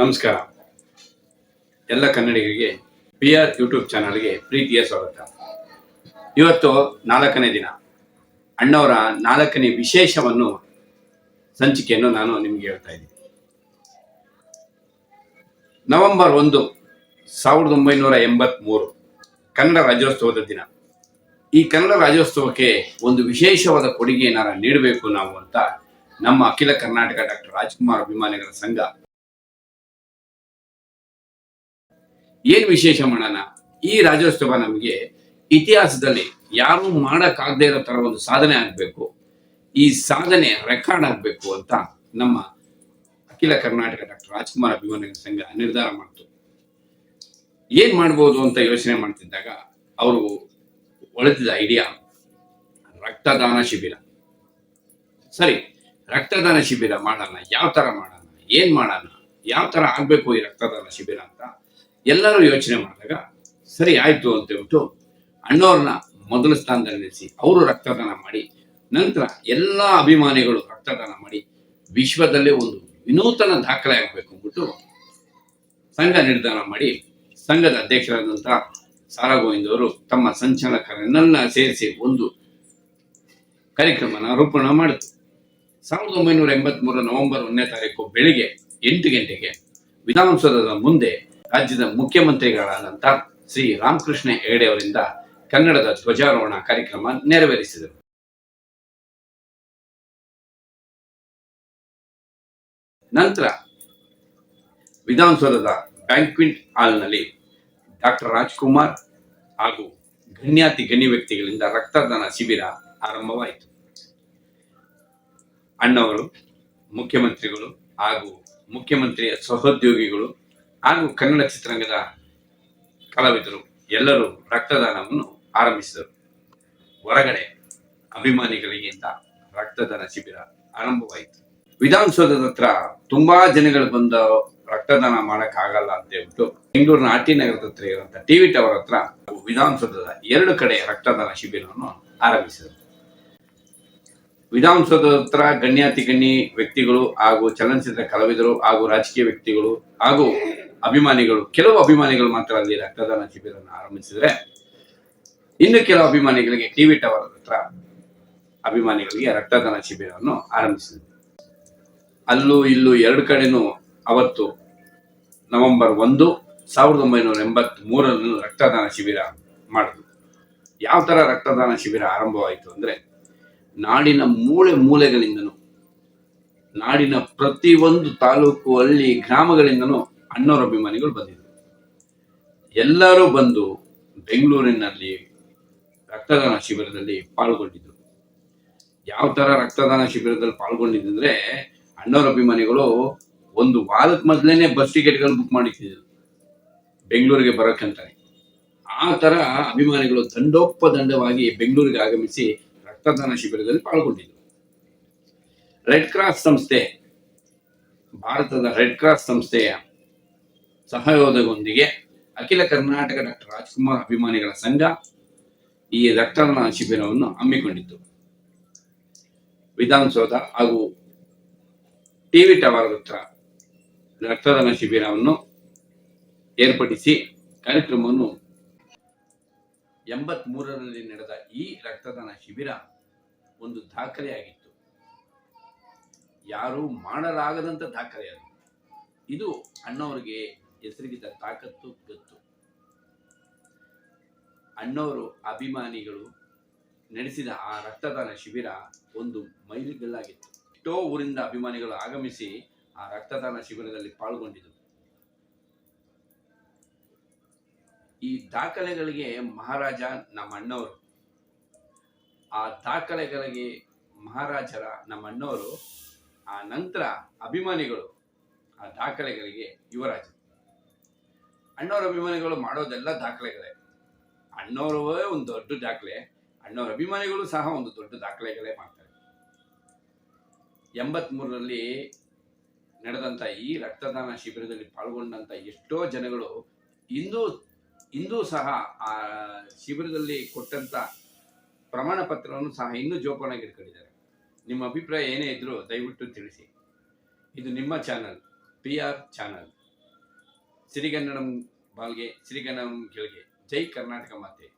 ನಮಸ್ಕಾರ. ಎಲ್ಲ ಕನ್ನಡಿಗರಿಗೆ ಪಿ ಆರ್ ಯೂಟ್ಯೂಬ್ ಚಾನಲ್ಗೆ ಪ್ರೀತಿಯ ಸ್ವಾಗತ. ಇವತ್ತು ನಾಲ್ಕನೇ ದಿನ. ಅಣ್ಣವರ ನಾಲ್ಕನೇ ವಿಶೇಷವನ್ನು ಸಂಚಿಕೆಯನ್ನು ನಾನು ನಿಮಗೆ ಹೇಳ್ತಾ ಇದ್ದೀನಿ. ನವೆಂಬರ್ ಒಂದು, ಸಾವಿರದ ಒಂಬೈನೂರ ಎಂಬತ್ಮೂರು, ಕನ್ನಡ ರಾಜ್ಯೋತ್ಸವದ ದಿನ. ಈ ಕನ್ನಡ ರಾಜ್ಯೋತ್ಸವಕ್ಕೆ ಒಂದು ವಿಶೇಷವಾದ ಕೊಡುಗೆಯನ್ನ ನೀಡಬೇಕು ನಾವು ಅಂತ ನಮ್ಮ ಅಖಿಲ ಕರ್ನಾಟಕ ಡಾಕ್ಟರ್ ರಾಜ್ಕುಮಾರ್ ಅಭಿಮಾನಿಗಳ ಸಂಘ ಏನ್ ವಿಶೇಷ ಮಾಡೋಣ? ಈ ರಾಜ್ಯೋತ್ಸವ ನಮಗೆ ಇತಿಹಾಸದಲ್ಲಿ ಯಾರು ಮಾಡಕ್ಕಾಗದೇ ಇರೋ ತರ ಒಂದು ಸಾಧನೆ ಆಗ್ಬೇಕು. ಈ ಸಾಧನೆ ರೆಕಾರ್ಡ್ ಆಗ್ಬೇಕು ಅಂತ ನಮ್ಮ ಅಖಿಲ ಕರ್ನಾಟಕ ಡಾಕ್ಟರ್ ರಾಜ್ಕುಮಾರ್ ಅಭಿಮಾನ ಸಂಘ ನಿರ್ಧಾರ ಮಾಡ್ತು. ಏನ್ ಮಾಡ್ಬೋದು ಅಂತ ಯೋಚನೆ ಮಾಡ್ತಿದ್ದಾಗ ಅವರು ಒಳತಿದ ಐಡಿಯಾ ರಕ್ತದಾನ ಶಿಬಿರ. ಸರಿ, ರಕ್ತದಾನ ಶಿಬಿರ ಮಾಡೋಣ, ಯಾವ ತರ ಮಾಡೋಣ, ಏನ್ ಮಾಡೋಣ, ಯಾವ ತರ ಆಗ್ಬೇಕು ಈ ರಕ್ತದಾನ ಶಿಬಿರ ಅಂತ ಎಲ್ಲರೂ ಯೋಚನೆ ಮಾಡಿದಾಗ, ಸರಿ, ಆಯ್ತು, ಅಂತ ಹೇಳ್ಬಿಟ್ಟು ಅಣ್ಣವ್ರನ್ನ ಮೊದಲ ಸ್ಥಾನದಲ್ಲಿ ನಿಲ್ಲಿಸಿ, ಅವರು ರಕ್ತದಾನ ಮಾಡಿ, ನಂತರ ಎಲ್ಲ ಅಭಿಮಾನಿಗಳು ರಕ್ತದಾನ ಮಾಡಿ, ವಿಶ್ವದಲ್ಲೇ ಒಂದು ವಿನೂತನ ದಾಖಲೆ ಆಗಬೇಕು ಅಂದ್ಬಿಟ್ಟು ಸಂಘ ನಿರ್ಧಾರ ಮಾಡಿ, ಸಂಘದ ಅಧ್ಯಕ್ಷರಾದಂಥ ಸಾರಾ ಗೋವಿಂದ್ ಅವರು ತಮ್ಮ ಸಂಚಾಲಕರನ್ನೆಲ್ಲ ಸೇರಿಸಿ ಒಂದು ಕಾರ್ಯಕ್ರಮನ ರೂಪಣ ಮಾಡಿತು ಸಾವಿರದ ಒಂಬೈನೂರ ಎಂಬತ್ಮೂರು ನವೆಂಬರ್ ಒಂದನೇ ತಾರೀಕು ಬೆಳಿಗ್ಗೆ ಎಂಟು ಗಂಟೆಗೆ ವಿಧಾನಸೌಧದ ಮುಂದೆ ರಾಜ್ಯದ ಮುಖ್ಯಮಂತ್ರಿಗಳಾದಂಥ ಶ್ರೀ ರಾಮಕೃಷ್ಣ ಹೆಗಡೆ ಅವರಿಂದ ಕನ್ನಡದ ಧ್ವಜಾರೋಹಣ ಕಾರ್ಯಕ್ರಮ ನೆರವೇರಿಸಿದರು. ನಂತರ ವಿಧಾನಸೌಧದ ಬ್ಯಾಂಕ್ವಿಂಟ್ ಹಾಲ್ನಲ್ಲಿ ಡಾಕ್ಟರ್ ರಾಜ್ಕುಮಾರ್ ಹಾಗೂ ಗಣ್ಯಾತಿ ಗಣ್ಯ ವ್ಯಕ್ತಿಗಳಿಂದ ರಕ್ತದಾನ ಶಿಬಿರ ಆರಂಭವಾಯಿತು. ಅಣ್ಣವರು, ಮುಖ್ಯಮಂತ್ರಿಗಳು ಹಾಗೂ ಮುಖ್ಯಮಂತ್ರಿಯ ಸಹೋದ್ಯೋಗಿಗಳು ಹಾಗೂ ಕನ್ನಡ ಚಿತ್ರರಂಗದ ಕಲಾವಿದರು ಎಲ್ಲರೂ ರಕ್ತದಾನವನ್ನು ಆರಂಭಿಸಿದರು. ಹೊರಗಡೆ ಅಭಿಮಾನಿಗಳಿಗಿಂತ ರಕ್ತದಾನ ಶಿಬಿರ ಆರಂಭವಾಯಿತು. ವಿಧಾನಸೌಧದ ಹತ್ರ ತುಂಬಾ ಜನಗಳು ಬಂದ ರಕ್ತದಾನ ಮಾಡಕ್ ಆಗಲ್ಲ ಅಂತ ಹೇಳ್ಬಿಟ್ಟು ಬೆಂಗಳೂರಿನ ಆರ್ ಟಿ ನಗರದ ಹತ್ರ ಇರುವಂತ ಟಿವಿ ಟವರ್ ಹತ್ರ ವಿಧಾನಸೌಧದ ಎರಡು ಕಡೆ ರಕ್ತದಾನ ಶಿಬಿರವನ್ನು ಆರಂಭಿಸಿದರು. ವಿಧಾನಸೌಧದ ಹತ್ರ ಗಣ್ಯಾತಿ ಗಣ್ಯ ವ್ಯಕ್ತಿಗಳು ಹಾಗೂ ಚಲನಚಿತ್ರ ಕಲಾವಿದರು ಹಾಗೂ ರಾಜಕೀಯ ವ್ಯಕ್ತಿಗಳು ಹಾಗೂ ಅಭಿಮಾನಿಗಳು, ಕೆಲವು ಅಭಿಮಾನಿಗಳು ಮಾತ್ರ ಅಲ್ಲಿ ರಕ್ತದಾನ ಶಿಬಿರವನ್ನು ಆರಂಭಿಸಿದ್ರೆ, ಇನ್ನು ಕೆಲವು ಅಭಿಮಾನಿಗಳಿಗೆ ಟಿವಿ ಟವರ್ ಹತ್ರ ಅಭಿಮಾನಿಗಳಿಗೆ ರಕ್ತದಾನ ಶಿಬಿರವನ್ನು ಆರಂಭಿಸಿದರು. ಅಲ್ಲೂ ಇಲ್ಲೂ ಎರಡು ಕಡೆನೂ ಅವತ್ತು ನವೆಂಬರ್ ಒಂದು ಸಾವಿರದ ಒಂಬೈನೂರ ಎಂಬತ್ತ್ ಮೂರರಲ್ಲಿ ರಕ್ತದಾನ ಶಿಬಿರ ಮಾಡಿದ್ರು. ಯಾವ ತರ ರಕ್ತದಾನ ಶಿಬಿರ ಆರಂಭವಾಯಿತು ಅಂದ್ರೆ, ನಾಡಿನ ಮೂಳೆ ಮೂಲೆಗಳಿಂದನೂ, ನಾಡಿನ ಪ್ರತಿಯೊಂದು ತಾಲೂಕು, ಹಳ್ಳಿ, ಗ್ರಾಮಗಳಿಂದನೂ ಅಣ್ಣವರ ಅಭಿಮಾನಿಗಳು ಬಂದಿದ್ರು. ಎಲ್ಲರೂ ಬಂದು ಬೆಂಗಳೂರಿನಲ್ಲಿ ರಕ್ತದಾನ ಶಿಬಿರದಲ್ಲಿ ಪಾಲ್ಗೊಂಡಿದ್ರು. ಯಾವ ತರ ರಕ್ತದಾನ ಶಿಬಿರದಲ್ಲಿ ಪಾಲ್ಗೊಂಡಿದ್ರೆ ಅಣ್ಣವರ ಅಭಿಮಾನಿಗಳು ಒಂದು ವಾರದ ಮೊದಲೇನೆ ಬಸ್ ಟಿಕೆಟ್ಗಳು ಬುಕ್ ಮಾಡಿಟ್ಟಿದ್ರು. ಬೆಂಗಳೂರಿಗೆ ಬರೋಕ್ಕಂತಾನೆ ಆ ತರ ಅಭಿಮಾನಿಗಳು ದಂಡೋಪದಂಡವಾಗಿ ಬೆಂಗಳೂರಿಗೆ ಆಗಮಿಸಿ ರಕ್ತದಾನ ಶಿಬಿರದಲ್ಲಿ ಪಾಲ್ಗೊಂಡಿದ್ರು. ರೆಡ್ ಕ್ರಾಸ್ ಸಂಸ್ಥೆ, ಭಾರತದ ರೆಡ್ ಕ್ರಾಸ್ ಸಂಸ್ಥೆಯ ಸಹಯೋಗದೊಂದಿಗೆ ಅಖಿಲ ಕರ್ನಾಟಕ ಡಾಕ್ಟರ್ ರಾಜ್ಕುಮಾರ್ ಅಭಿಮಾನಿಗಳ ಸಂಘ ಈ ರಕ್ತದಾನ ಶಿಬಿರವನ್ನು ಹಮ್ಮಿಕೊಂಡಿತ್ತು. ವಿಧಾನಸೌಧ ಹಾಗೂ ಟಿವಿ ಟವರ್ ಹತ್ರ ರಕ್ತದಾನ ಶಿಬಿರವನ್ನು ಏರ್ಪಡಿಸಿ ಕಾರ್ಯಕ್ರಮವನ್ನು ಎಂಬತ್ ಮೂರರಲ್ಲಿ ನಡೆದ ಈ ರಕ್ತದಾನ ಶಿಬಿರ ಒಂದು ದಾಖಲೆಯಾಗಿತ್ತು. ಯಾರೂ ಮಾಡಲಾಗದಂತ ದಾಖಲೆ ಇದು ಅಣ್ಣವರಿಗೆ ಹೆಸರಿಗಿದ್ದ ತಾಕತ್ತು ಗೊತ್ತು. ಅಣ್ಣವರು ಅಭಿಮಾನಿಗಳು ನಡೆಸಿದ ಆ ರಕ್ತದಾನ ಶಿಬಿರ ಒಂದು ಮೈಲಿಗಲ್ಲಾಗಿತ್ತು. ಎಷ್ಟೋ ಊರಿಂದ ಅಭಿಮಾನಿಗಳು ಆಗಮಿಸಿ ಆ ರಕ್ತದಾನ ಶಿಬಿರದಲ್ಲಿ ಪಾಲ್ಗೊಂಡಿದ್ದರು ಈ ದಾಖಲೆಗಳಿಗೆ ಮಹಾರಾಜ ನಮ್ಮ ಅಣ್ಣವರು ಆ ದಾಖಲೆಗಳಿಗೆ ಮಹಾರಾಜರ ನಮ್ಮ ಅಣ್ಣವರು ಆ ನಂತರ ಅಭಿಮಾನಿಗಳು ಆ ದಾಖಲೆಗಳಿಗೆ ಯುವರಾಜ ಅಣ್ಣವರ ಅಭಿಮಾನಿಗಳು ಮಾಡೋದೆಲ್ಲ ದಾಖಲೆಗಳೇ. ಅಣ್ಣವರು ಒಂದು ದೊಡ್ಡ ದಾಖಲೆ, ಅಣ್ಣವ್ರ ಅಭಿಮಾನಿಗಳು ಸಹ ಒಂದು ದೊಡ್ಡ ದಾಖಲೆಗಳೇ ಮಾಡ್ತಾರೆ. ಎಂಬತ್ಮೂರರಲ್ಲಿ ನಡೆದಂಥ ಈ ರಕ್ತದಾನ ಶಿಬಿರದಲ್ಲಿ ಪಾಲ್ಗೊಂಡಂಥ ಎಷ್ಟೋ ಜನಗಳು ಇಂದು ಇಂದು ಸಹ ಆ ಶಿಬಿರದಲ್ಲಿ ಕೊಟ್ಟಂತ ಪ್ರಮಾಣ ಪತ್ರವನ್ನು ಸಹ ಇನ್ನೂ ಜೋಪಾನಾಗಿ ಇಟ್ಕೊಂಡಿದ್ದಾರೆ ನಿಮ್ಮ ಅಭಿಪ್ರಾಯ ಏನೇ ಇದ್ರೂ ದಯವಿಟ್ಟು ತಿಳಿಸಿ. ಇದು ನಿಮ್ಮ ಚಾನಲ್, ಪಿ ಆರ್ ಚಾನಲ್. ಸಿರಿಗನ್ನಡಂ ಬಾಲ್ಗೆ ಸಿರಿಗನ್ನಡಂ ಕೆಳಗೆ. ಜೈ ಕರ್ನಾಟಕ ಮಾತೆ.